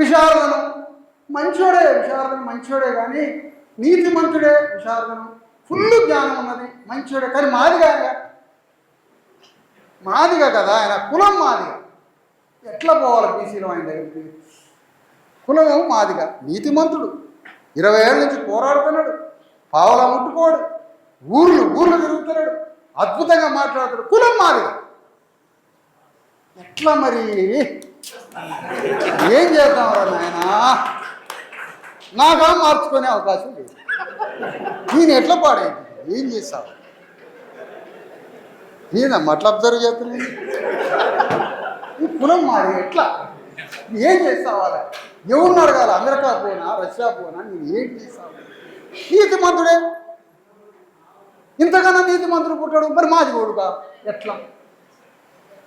విశారదను. మంచోడే విశారదను మంచోడే కానీ నీతిమంతుడే విశారదను. ఫుల్ జ్ఞానం ఉన్నది మంచోడే. కానీ మాదిగా మాదిగా కదా ఆయన కులం మాదిగా. ఎట్లా పోవాలి బీసీలో ఆయన దగ్గరికి? కులము మాదిగా. నీతిమంతుడు. ఇరవై ఏళ్ళ నుంచి పోరాడుతున్నాడు. పావలా ముట్టుకోడు. ఊర్లు ఊర్లు తిరుగుతున్నాడు. అద్భుతంగా మాట్లాడుతాడు కులం మాదిగా. ఎట్లా మరి? ఏం చేద్దాం నాయన? నాగా మార్చుకునే అవకాశం లేదు. నేను ఎట్లా పాడేది? ఏం చేస్తావు నేనమ్మా అట్లా అబ్జర్వ్ చేస్తున్నాను? ఈ కులం మాది ఎట్లా? ఏం చేస్తావు ఎవరిని అడగాల? అమెరికా పోనా? రష్యా పోనా? నేను ఏం చేస్తావు? నీతిమంతుడే ఇంతకన్నా నీతి మంత్రుడు పుట్టాడు. మరి మాదిగోడుగా ఎట్లా?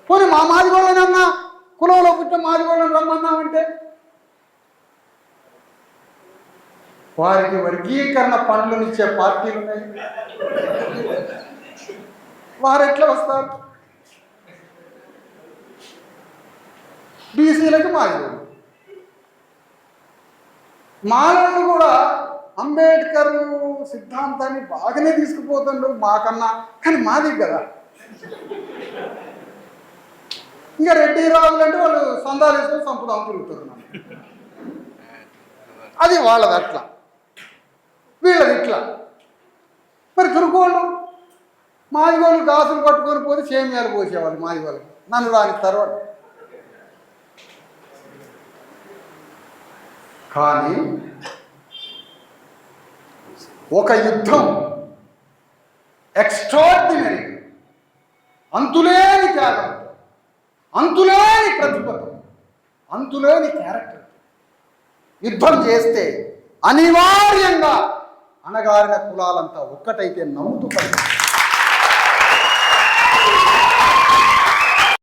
పోనీ మా మాదిగోళ్ళనన్నా కులంలో పుట్టిన మాదిగోళ్ళని రమ్మన్నామంటే వారికి వర్గీకరణ పనులనిచ్చే పార్టీలు ఉన్నాయి వారు ఎట్లా వస్తారు? బీసీలకు మాదిగోళ్ళు మాలను కూడా అంబేద్కర్ సిద్ధాంతాన్ని బాగానే తీసుకుపోతుండ్రు మాకన్నా. కానీ మాది కదా. ఇంకా రెడ్డి రాజులు అంటే వాళ్ళు సందాలు వేసుకొని సంపుదాం తిరుగుతున్నారు అది వాళ్ళది అట్లా. వీళ్ళది ఇట్లా. మరి తురుకోళ్ళు మాదిగోళ్ళు గాసులు పట్టుకొని పోతే సేమియాలు పోసేవాళ్ళు మాదిగోళ్ళకి. నన్ను రాని తర్వాత. కానీ ఒక యుద్ధం ఎక్స్ట్రాడినరీ అంతులేని త్యాగం. అంతులేని ప్రతిభ. అంతులేని క్యారెక్టర్ యుద్ధం చేస్తే అనివార్యంగా అణగారిన కులాలంతా ఒక్కటైతే నమ్ముతూ పడతారు.